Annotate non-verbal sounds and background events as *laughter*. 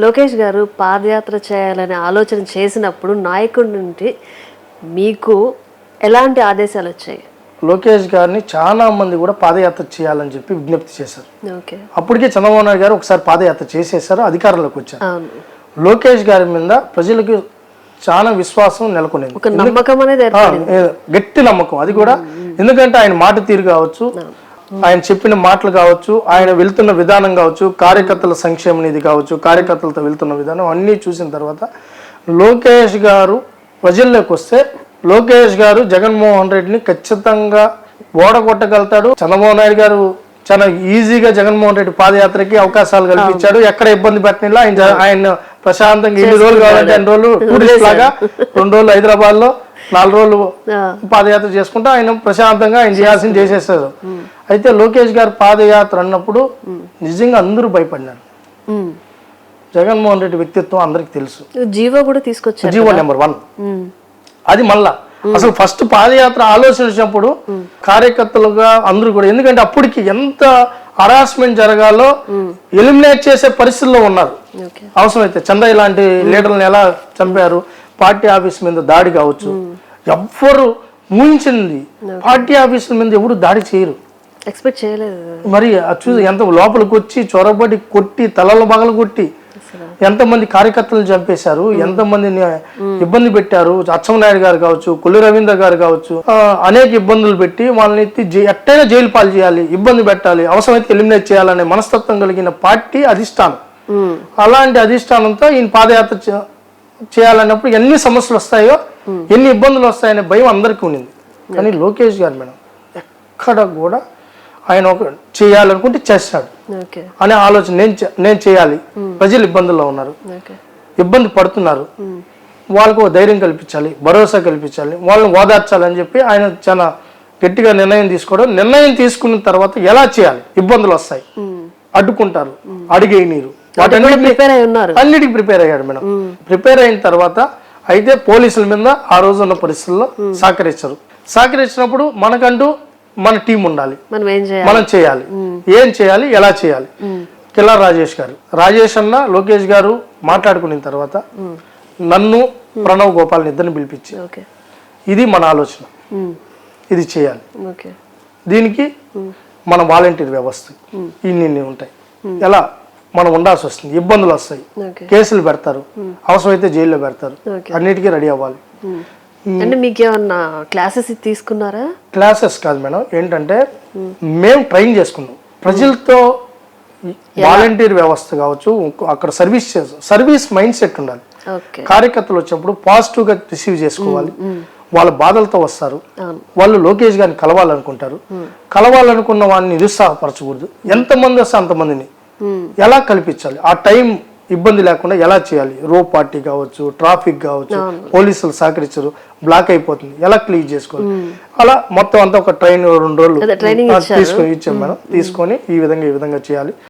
లోకేష్ గారు పాదయాత్ర చేయాలనే ఆలోచన చేసినప్పుడు నాయకుడి నుండి మీకు ఎలాంటి ఆదేశాలు వచ్చాయి? లోకేష్ గారిని చాలా మంది కూడా పాదయాత్ర చేయాలని చెప్పి విజ్ఞప్తి చేశారు. ఓకే. అప్పటికే చంద్రబాబు నాయుడు గారు ఒకసారి పాదయాత్ర చేసేసారు అధికారంలోకి వచ్చారు. లోకేష్ గారి మీద ప్రజలకు చాలా విశ్వాసం నెలకొనింది. గట్టి నమ్మకం. అది కూడా ఎందుకంటే ఆయన మాట తీరు కావచ్చు ఆయన చెప్పిన మాటలు కావచ్చు ఆయన వెళ్తున్న విధానం కావచ్చు కార్యకర్తల సంక్షేమ నిధి కావచ్చు కార్యకర్తలతో వెళ్తున్న విధానం అన్నీ చూసిన తర్వాత లోకేష్ గారు ప్రజల్లోకి వస్తే లోకేష్ గారు జగన్మోహన్ రెడ్డిని ఖచ్చితంగా ఓడగొట్టగలుగుతాడు. చంద్రబాబు నాయుడు గారు చాలా ఈజీగా జగన్మోహన్ రెడ్డి పాదయాత్రకి అవకాశాలు కల్పించాడు. ఎక్కడ ఇబ్బంది పెట్టినా ఆయన ఆయన ప్రశాంతంగా ఎన్ని రోజులు కావాలంటే అన్ని రోజులు టూరిస్ట్ లాగా *laughs* రెండు రోజులు హైదరాబాద్లో నాలుగు రోజులు పాదయాత్ర చేసుకుంటూ ఆయన ప్రశాంతంగా ఆయన చేయాల్సింది చేసేసారు. అయితే లోకేష్ గారు పాదయాత్ర అన్నప్పుడు నిజంగా అందరూ భయపడినారు. జగన్మోహన్ రెడ్డి వ్యక్తిత్వం అందరికి తెలుసు. జీవో కూడా తీసుకొచ్చారు జీవో నెంబర్ వన్. అది మళ్ళా అసలు ఫస్ట్ పాదయాత్ర ఆలోచించినప్పుడు కార్యకర్తలుగా అందరూ కూడా ఎందుకంటే అప్పటికి ఎంత హరాస్మెంట్ జరగాలో ఎలిమినేట్ చేసే పరిస్థితుల్లో ఉన్నారు. అవసరమైతే చందయ్య లాంటి లీడర్లను ఎలా చంపారు? పార్టీ ఆఫీస్ మీద దాడి కావచ్చు. ఎవ్వరు ఊహించింది పార్టీ ఆఫీసుల మీద ఎవరు దాడి చేయరు. ఎక్స్పెక్ట్ చేయలేదు. మరి చూసి ఎంత లోపలికి వచ్చి చొరబడి కొట్టి తలల బగలు కొట్టి ఎంతమంది కార్యకర్తలు చంపేశారు ఎంతమందిని ఇబ్బంది పెట్టారు. అచ్చెన్నాయుడు గారు కావచ్చు కొల్లి రవీంద్ర గారు కావచ్చు అనేక ఇబ్బందులు పెట్టి వాళ్ళని ఎత్తి ఎట్టైనా జైలు పాలు చేయాలి ఇబ్బంది పెట్టాలి అవసరమైతే ఎలిమినేట్ చేయాలనే మనస్తత్వం కలిగిన పార్టీ అధిష్టానం. అలాంటి అధిష్టానంతో ఈయన పాదయాత్ర చేయాలన్నప్పుడు ఎన్ని సమస్యలు వస్తాయో ఎన్ని ఇబ్బందులు వస్తాయనే భయం అందరికీ ఉండింది కానీ లోకేష్ గారు మేడం ఎక్కడ కూడా ఆయన ఒక చేయాలనుకుంటే చేస్తాడు. అనే ఆలోచన నేను నేను చేయాలి. ప్రజలు ఇబ్బందుల్లో ఉన్నారు. ఇబ్బంది పడుతున్నారు. వాళ్ళకు ధైర్యం కల్పించాలి భరోసా కల్పించాలి వాళ్ళని ఓదార్చాలని చెప్పి ఆయన చాలా గట్టిగా నిర్ణయం తీసుకోవడం నిర్ణయం తీసుకున్న తర్వాత ఎలా చేయాలి? ఇబ్బందులు వస్తాయి. అడ్డుకుంటారు. అడిగే నీరు. ప్రిపేర్ అయి ఉన్నారు. అన్నిటికి ప్రిపేర్ అయ్యాడు మేడం. ప్రిపేర్ అయిన తర్వాత అయితే పోలీసుల మీద ఆ రోజు ఉన్న పరిస్థితుల్లో సహకరించరు. సహకరించినప్పుడు మనకంటూ మన టీం ఉండాలి. మనం చేయాలి? ఏం చేయాలి? ఎలా చేయాలి? కిల్లా రాజేష్ గారు. రాజేష్ అన్న లోకేష్ గారు మాట్లాడుకున్న తర్వాత నన్ను ప్రణవ్ గోపాల్ని ఇద్దరిని పిలిపించి ఇది మన ఆలోచన. ఇది చేయాలి. ఓకే. దీనికి మన వాలంటీర్ వ్యవస్థ ఇన్ని ఉంటాయి. ఎలా? మనం ఉండాల్సి వస్తుంది. ఇబ్బందులు వస్తాయి. కేసులు పెడతారు. అవసరమైతే జైల్లో పెడతారు. అన్నిటికీ రెడీ అవ్వాలి. అంటే మీకు ఏమన్నా క్లాసెస్ తీసుకున్నారా? క్లాసెస్ కాదు మేడం. ఏంటంటే మేము. ట్రైన్ చేసుకున్నాం. ప్రజలతో వాలంటీర్ వ్యవస్థ కావచ్చు అక్కడ సర్వీస్ చేస్తాం సర్వీస్ మైండ్ సెట్ ఉండాలి. కార్యకర్తలు వచ్చినప్పుడు పాజిటివ్గా రిసీవ్ చేసుకోవాలి. వాళ్ళ బాధలతో వస్తారు. వాళ్ళు లోకేష్ గారిని కలవాలనుకుంటారు. కలవాలనుకున్న వాడిని నిరుత్సాహపరచకూడదు. ఎంతమంది వస్తే అంతమందిని. ఎలా కల్పించాలి? ఆ టైం ఇబ్బంది లేకుండా ఎలా చేయాలి? రో పార్టీ కావచ్చు ట్రాఫిక్ కావచ్చు పోలీసులు సహకరించరు బ్లాక్ అయిపోతుంది. ఎలా క్లీన్ చేసుకోవాలి? అలా మొత్తం అంతా ఒక ట్రైన్ రెండు రోజులు తీసుకొని ఇచ్చాం మేడం. తీసుకొని ఈ విధంగా ఈ విధంగా చేయాలి.